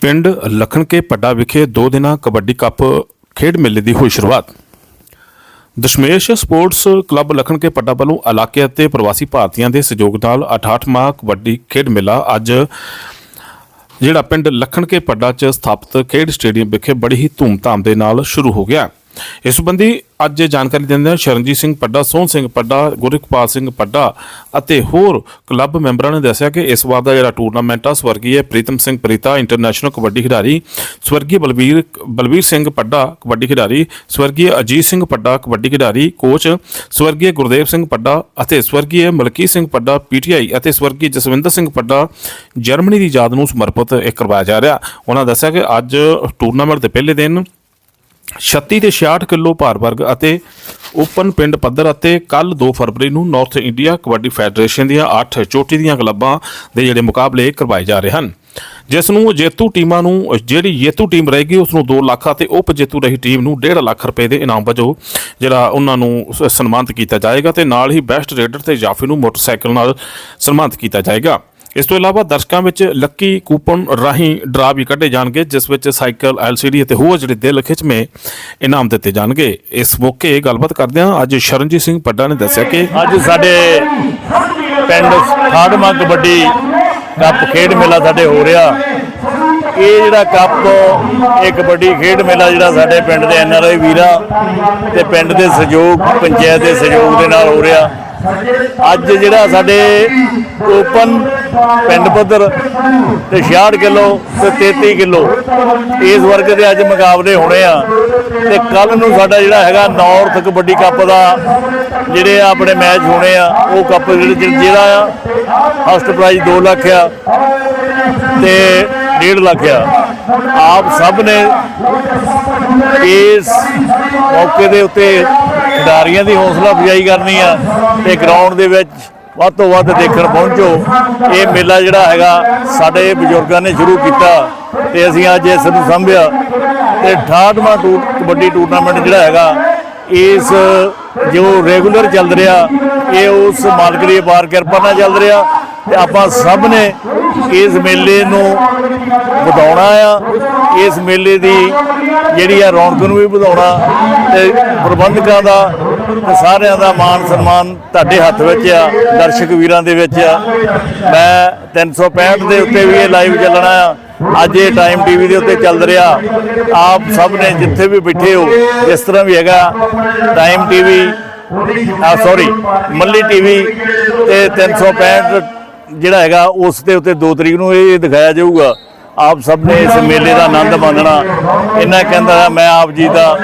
ਪਿੰਡ ਲਖਣਕੇ ਪੱਡਾ ਵਿਖੇ ਦੋ ਦਿਨਾਂ ਕਬੱਡੀ ਕੱਪ ਖੇਡ ਮੇਲੇ ਦੀ ਹੋਈ ਸ਼ੁਰੂਆਤ। ਦਸ਼ਮੇਸ਼ ਸਪੋਰਟਸ ਕਲੱਬ ਲਖਣਕੇ ਪੱਡਾ ਵੱਲੋਂ ਇਲਾਕੇ ਅਤੇ ਪ੍ਰਵਾਸੀ ਭਾਰਤੀਆਂ ਦੇ ਸਹਿਯੋਗ ਨਾਲ 68ਵਾਂ ਕਬੱਡੀ ਖੇਡ ਮੇਲਾ ਅੱਜ ਜਿਹੜਾ ਪਿੰਡ ਲਖਣਕੇ ਪੱਡਾ 'ਚ ਸਥਾਪਿਤ ਖੇਡ ਸਟੇਡੀਅਮ ਵਿਖੇ ਬੜੀ ਹੀ ਧੂਮਧਾਮ ਦੇ ਨਾਲ ਸ਼ੁਰੂ ਹੋ ਗਿਆ। ਇਸ ਸੰਬੰਧੀ ਅੱਜ ਜਾਣਕਾਰੀ ਦਿੰਦੇ ਹਨ ਸ਼ਰਨਜੀਤ ਸਿੰਘ ਪੱਡਾ ਸੋਹਣ ਸਿੰਘ ਪੱਡਾ ਗੁਰਕਪਾਲ ਸਿੰਘ ਪੱਡਾ ਅਤੇ ਹੋਰ ਕਲੱਬ ਮੈਂਬਰਾਂ ਨੇ ਦੱਸਿਆ ਕਿ ਇਸ ਵਾਰ ਦਾ ਜਿਹੜਾ ਟੂਰਨਾਮੈਂਟ ਆ, ਸਵਰਗੀ ਪ੍ਰੀਤਮ ਸਿੰਘ ਪ੍ਰੀਤਾ, ਇੰਟਰਨੈਸ਼ਨਲ ਕਬੱਡੀ ਖਿਡਾਰੀ, ਸਵਰਗੀ ਬਲਬੀਰ ਬਲਬੀਰ ਸਿੰਘ ਪੱਡਾ ਕਬੱਡੀ ਖਿਡਾਰੀ, ਸਵਰਗੀ ਅਜੀਤ ਸਿੰਘ ਪੱਡਾ ਕਬੱਡੀ ਖਿਡਾਰੀ, ਕੋਚ, ਸਵਰਗੀ ਗੁਰਦੇਵ ਸਿੰਘ ਪੱਡਾ ਅਤੇ ਸਵਰਗੀ ਮਲਕੀਤ ਸਿੰਘ ਪੱਡਾ ਪੀਟੀਆਈ ਅਤੇ ਸਵਰਗੀ ਜਸਵਿੰਦਰ ਸਿੰਘ ਪੱਡਾ ਜਰਮਨੀ ਦੀ ਯਾਦ ਨੂੰ ਸਮਰਪਿਤ ਇਹ ਕਰਵਾਇਆ ਜਾ ਰਿਹਾ। ਉਹਨਾਂ ਦੱਸਿਆ ਕਿ ਅੱਜ ਟੂਰਨਾਮੈਂਟ ਦੇ ਪਹਿਲੇ ਦਿਨ 36 ਤੇ 66 ਕਿਲੋ ਭਾਰ ਵਰਗ ਅਤੇ ਓਪਨ ਪਿੰਡ ਪੱਧਰ ਅਤੇ ਕੱਲ 2 ਫਰਵਰੀ ਨੂੰ ਨਾਰਥ ਇੰਡੀਆ ਕਬੱਡੀ ਫੈਡਰੇਸ਼ਨ ਦੀਆਂ 8 ਚੋਟੀ ਦੀਆਂ ਕਲੱਬਾਂ ਦੇ ਜਿਹੜੇ ਮੁਕਾਬਲੇ ਕਰਵਾਏ ਜਾ ਰਹੇ ਹਨ। ਜਿਸ ਨੂੰ ਜੇਤੂ ਟੀਮਾਂ ਨੂੰ, ਜਿਹੜੀ ਜੇਤੂ ਟੀਮ ਰਹੇਗੀ ਉਸ ਨੂੰ 2 ਲੱਖ ਅਤੇ ਉਪ ਜੇਤੂ ਰਹੀ ਟੀਮ ਨੂੰ 1.5 ਲੱਖ ਰੁਪਏ ਦੇ ਇਨਾਮ ਵਜੋਂ ਜਿਹੜਾ ਉਹਨਾਂ ਨੂੰ ਸਨਮਾਨਿਤ ਕੀਤਾ ਜਾਏਗਾ ਤੇ ਨਾਲ ਹੀ ਬੈਸਟ ਰੇਡਰ ਤੇ ਜਾਫੀ ਨੂੰ ਮੋਟਰਸਾਈਕਲ ਨਾਲ ਸਨਮਾਨਿਤ ਕੀਤਾ ਜਾਏਗਾ। ਇਸ ਤੋਂ ਇਲਾਵਾ ਦਰਸ਼ਕਾਂ ਵਿੱਚ ਲੱਕੀ ਕੂਪਨ ਰਾਹੀਂ ਡਰਾ ਵੀ ਕੱਢੇ ਜਾਣਗੇ, ਜਿਸ ਵਿੱਚ ਸਾਈਕਲ, ਐਲਸੀਡੀ ਅਤੇ ਹੋਰ ਜਿਹੜੇ ਦਿਲ ਖਿੱਚਵੇਂ ਇਨਾਮ ਦਿੱਤੇ ਜਾਣਗੇ। ਇਸ ਮੌਕੇ ਗੱਲਬਾਤ ਕਰਦਿਆਂ ਅੱਜ ਸ਼ਰਨਜੀਤ ਸਿੰਘ ਪੱਡਾ ਨੇ ਦੱਸਿਆ ਕਿ ਅੱਜ ਸਾਡੇ ਪਿੰਡ ਖਾੜਮਾ ਕਬੱਡੀ ਕੱਪ ਖੇਡ ਮੇਲਾ ਸਾਡੇ ਹੋ ਰਿਹਾ। ਇਹ ਜਿਹੜਾ ਕੱਪ, ਇਹ ਕਬੱਡੀ ਖੇਡ ਮੇਲਾ ਜਿਹੜਾ ਸਾਡੇ ਪਿੰਡ ਦੇ ਐਨਆਰਆਈ ਵੀਰਾਂ ਤੇ ਪਿੰਡ ਦੇ ਸਹਿਯੋਗ, ਪੰਚਾਇਤ ਦੇ ਸਹਿਯੋਗ ਦੇ ਨਾਲ ਹੋ ਰਿਹਾ। ਅੱਜ ਜਿਹੜਾ ਸਾਡੇ ਓਪਨ ਪਿੰਡ ਪੱਧਰ ਤੇ 66 ਕਿਲੋ ਤੇ 33 ਕਿਲੋ, ਇਸ ਵਰਗ ਦੇ ਅੱਜ ਮੁਕਾਬਲੇ ਹੋਣੇ ਆ। ਤੇ ਕੱਲ ਨੂੰ ਸਾਡਾ ਜਿਹੜਾ ਹੈਗਾ ਨਾਰਥ ਕਬੱਡੀ ਕੱਪ ਦਾ ਜਿਹੜੇ ਆ ਆਪਣੇ ਮੈਚ ਹੋਣੇ ਆ, ਉਹ ਕੱਪ ਜਿਹੜੇ ਜਿਹੜਾ ਆ ਫਸਟ ਪ੍ਰਾਈਜ਼ 2 ਲੱਖ ਆ ਤੇ 1.5 ਲੱਖ ਆ। ਆਪ ਸਭ ਨੇ ਇਸ ਮੌਕੇ ਦੇ ਉੱਤੇ ਖਿਡਾਰੀਆਂ ਦੀ ਹੌਸਲਾ ਅਫਜ਼ਾਈ ਕਰਨੀ ਆ ਤੇ ਗਰਾਊਂਡ ਦੇ ਵਿੱਚ ਵੱਧ ਤੋਂ ਵੱਧ ਦੇਖਣ ਪਹੁੰਚੋ। ਇਹ ਮੇਲਾ ਜਿਹੜਾ ਹੈਗਾ ਸਾਡੇ ਬਜ਼ੁਰਗਾਂ ਨੇ ਸ਼ੁਰੂ ਕੀਤਾ ਤੇ ਅਸੀਂ ਅੱਜ ਇਸ ਨੂੰ ਸੰਭਿਆ ਤੇ 68ਵਾਂ ਟੂਰ ਕਬੱਡੀ ਟੂਰਨਾਮੈਂਟ ਜਿਹੜਾ ਹੈਗਾ ਇਸ, ਜੋ ਰੈਗੂਲਰ ਚੱਲ ਰਿਹਾ, ਇਹ ਉਸ ਮਾਲਕ ਦੀ ਅਪਾਰ ਕਿਰਪਾ ਨਾਲ ਚੱਲ ਰਿਹਾ ਤੇ ਆਪਾਂ ਸਭ ਨੇ ਇਸ ਮੇਲੇ ਨੂੰ ਵਧਾਉਣਾ ਆ। ਇਸ ਮੇਲੇ ਦੀ ਜਿਹੜੀ ਆ ਰੌਣਕ ਨੂੰ ਵੀ ਵਧਾਉਣਾ ਤੇ ਪ੍ਰਬੰਧਕਾਂ ਦਾ ਤੇ ਸਾਰਿਆਂ ਦਾ ਮਾਣ ਸਨਮਾਨ ਤੁਹਾਡੇ ਹੱਥ ਵਿੱਚ ਆ, ਦਰਸ਼ਕ ਵੀਰਾਂ ਦੇ ਵਿੱਚ ਆ। ਮੈਂ 365 ਦੇ ਉੱਤੇ ਵੀ ਇਹ ਲਾਈਵ ਚੱਲਣਾ ਆ। ਅੱਜ ਇਹ ਟਾਈਮ ਟੀਵੀ ਦੇ ਉੱਤੇ ਚੱਲ ਰਿਹਾ। ਆਪ ਸਭ ਨੇ ਜਿੱਥੇ ਵੀ ਬੈਠੇ ਹੋ, ਜਿਸ ਤਰ੍ਹਾਂ ਵੀ ਹੈਗਾ ਟਾਈਮ ਟੀਵੀ ਆ ਸੌਰੀ ਮੱਲੀ ਟੀਵੀ ਤੇ 365 ਜਿਹੜਾ ਹੈਗਾ, ਉਸ ਦੇ ਉੱਤੇ 2 ਤਰੀਕ ਨੂੰ ਇਹ ਦਿਖਾਇਆ ਜਾਊਗਾ। ਆਪ ਸਭ ਨੇ ਇਸ ਮੇਲੇ ਦਾ ਆਨੰਦ ਮਾਣਨਾ। ਇਹਨਾਂ ਕਹਿੰਦਾ ਮੈਂ ਆਪ ਜੀ ਦਾ,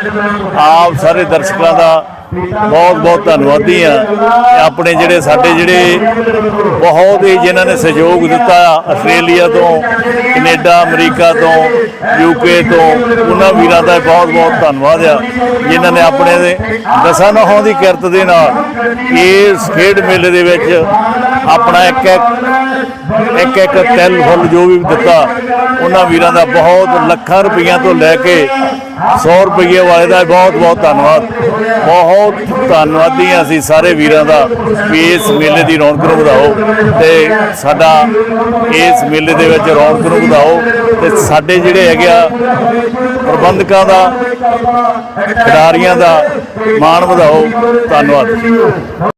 ਆਪ ਸਾਰੇ ਦਰਸ਼ਕਾਂ ਦਾ ਬਹੁਤ ਬਹੁਤ ਧੰਨਵਾਦੀ ਆ ਆਪਣੇ ਜਿਹੜੇ ਸਾਡੇ ਜਿਹੜੇ ਬਹੁਤ ਹੀ ਜਿਨ੍ਹਾਂ ਨੇ ਸਹਿਯੋਗ ਦਿੱਤਾ ਆਸਟ੍ਰੇਲੀਆ ਤੋਂ, ਕੈਨੇਡਾ, ਅਮਰੀਕਾ ਤੋਂ ਯੂਕੇ ਤੋਂ, ਉਹਨਾਂ ਵੀਰਾਂ ਦਾ ਬਹੁਤ ਬਹੁਤ ਧੰਨਵਾਦ ਆ, ਜਿਨ੍ਹਾਂ ਨੇ ਆਪਣੇ ਦੇ ਦਸਾਂ ਨੌਹਾਂ ਦੀ ਕਿਰਤ ਦੇ ਨਾਲ ਇਸ ਖੇਡ ਮੇਲੇ ਦੇ ਵਿੱਚ ਆਪਣਾ ਇੱਕ ਇੱਕ ਇੱਕ ਇੱਕ ਤਿਲ ਫੁੱਲ ਜੋ ਵੀ ਦਿੱਤਾ, ਉਹਨਾਂ ਵੀਰਾਂ ਦਾ ਬਹੁਤ ਲੱਖਾਂ ਰੁਪਈਆਂ ਤੋਂ ਲੈ ਕੇ 100 ਰੁਪਈਏ ਵਾਲੇ ਦਾ ਬਹੁਤ ਬਹੁਤ ਧੰਨਵਾਦ। ਬਹੁਤ ਬਹੁਤ ਧੰਨਵਾਦੀ ਹਾਂ ਅਸੀਂ ਸਾਰੇ ਵੀਰਾਂ ਦਾ ਵੀ ਇਸ ਮੇਲੇ ਦੀ ਰੌਣਕ ਨੂੰ ਵਧਾਓ ਤੇ ਸਾਡਾ ਇਸ ਮੇਲੇ ਦੇ ਵਿੱਚ ਰੌਣਕ ਨੂੰ ਵਧਾਓ ਤੇ ਸਾਡੇ ਜਿਹੜੇ ਹੈਗੇ ਆ ਪ੍ਰਬੰਧਕਾਂ ਦਾ, ਖਿਡਾਰੀਆਂ ਦਾ ਮਾਣ ਵਧਾਓ। ਧੰਨਵਾਦ।